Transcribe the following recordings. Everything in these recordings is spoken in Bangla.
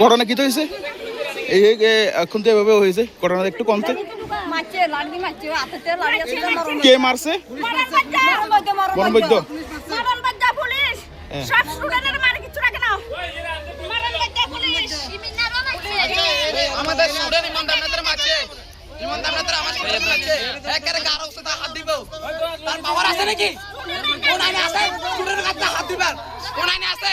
ঘটনা কি তো হয়েছে? এই এখন তো এভাবে হয়েছে ঘটনা একটু কমতে কে মারছে? বনবৈদ্য হ্যাঁ। আমাদের স্টুডেন্ট ইমানদার নেতারা মারছে। ইমানদার নেতারা আমার স্টুডেন্ট মারছে। একেবারে গারো হাত দিব তার পাওয়ার আছে নাকি? কোন আইনে আছে? স্টুডেন্টের কাছে হাত দিবেন কোন আইনে আছে?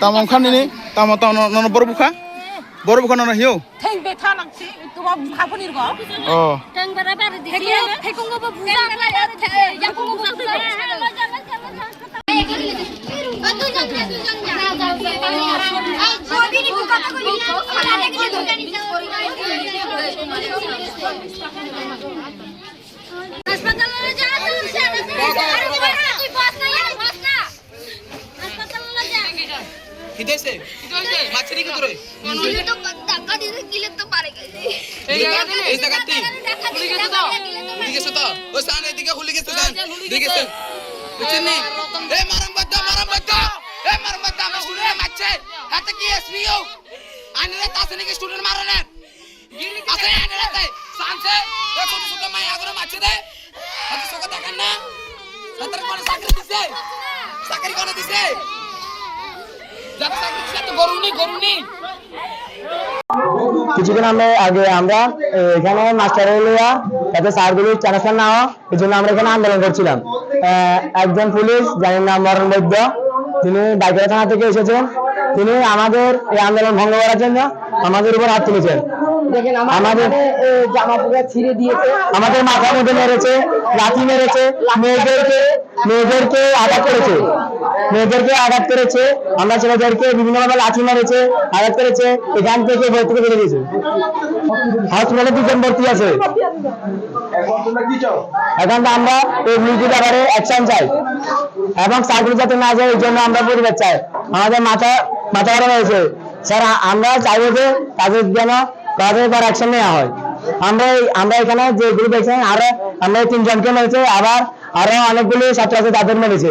তাম খান নিনি তাম তাম নন বড় বুখা বড় বুখা নন হিও ঠেং বেথা নাংছি তোমা পনির গ ও বারে দিছি বুজা বুজা হাসপাতালে যা তুই সেনা তুই বাস না ইয়ার বাস না হাসপাতালে যা দিতে গেলে তো পারে গেছে এই জায়গাতে তো। খুলে গেছে তো। ও সান এদিকে গেছে সান এ মারাম বাদ্দা মারাম বাদ্দা এ মারাম বাদ্দা আমার স্টুডেন্ট মারছে হাতে কি এসপিও আইনে তাসে নাকি স্টুডেন্ট মারে না আছে সানসে এ ছোট ছোট মাই আগরে মারছে দে। হাতে সকা দেখেন না সাতার কোন চাকরি দিছে। চাকরি কোন দিছে। কিছুদিন আমরা আগে আমরা এখানে মাস্টার লইয়া তাতে স্যারগুলি ট্রান্সফার না হয় এই জন্য আমরা এখানে আন্দোলন করছিলাম। একজন পুলিশ, যার নাম মরণ বৈদ্য, তিনি বাইকের থানা থেকে এসেছেন। তিনি আমাদের এই আন্দোলন ভঙ্গ করার জন্য আমাদের উপর হাত তুলেছেন। আমাদের জামা পুরো ছিঁড়ে দিয়েছে। আমাদের মাথার মধ্যে মেরেছে লাঠি মেরেছে মেয়েদেরকে মেয়েদেরকে আঘাত করেছে। মেয়েদেরকে আঘাত করেছে আমরা ছেলেদেরকে বিভিন্ন ভাবে লাঠি মেরেছে আঘাত করেছে এখান থেকে ভর্তি করে দিয়েছে। হসপিটালে দুজন ভর্তি আছে। এখন তো আমরা এই মিউজিক ব্যাপারে অ্যাকশন চাই। এবং চাকরি যাতে না যায় এই জন্য আমরা পরিবার চাই। আমাদের মাথা মাথা হয়েছে। স্যার আমরা চাইব যে তাদের যেন তাদের উপর অ্যাকশন নেওয়া হয়। আমরা আমরা এখানে যে গ্রুপ দেখছেন, আরও আমরা তিনজনকে মেরেছে, আবার আরও অনেকগুলি ছাত্র আছে তাদের মেরেছে।